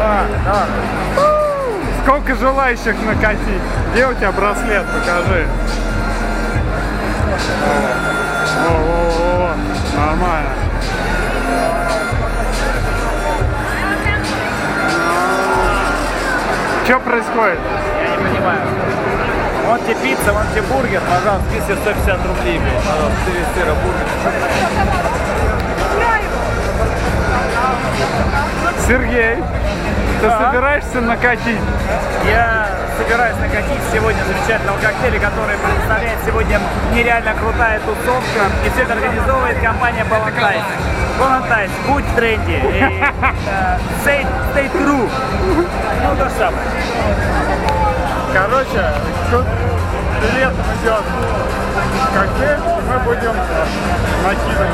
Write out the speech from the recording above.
Да. Сколько желающих накатить? Где у тебя браслет? Покажи. О, о, о, нормально. Что происходит? Я не понимаю. Вот тебе пицца, вон тебе бургер, пожалуйста, 250 рублей, блядь, пожалуйста, 4 сыра бургер. Сергей, ты Да. собираешься накатить? Я собираюсь накатить сегодня замечательного коктейля, который представляет сегодня нереально крутая тусовка. И все это организовывает компания Ballantyne. Ballantyne, будь в тренде. И, э, stay, stay true. Ну, то же самое. Короче, тут летом идет коктейль, и мы будем накидывать,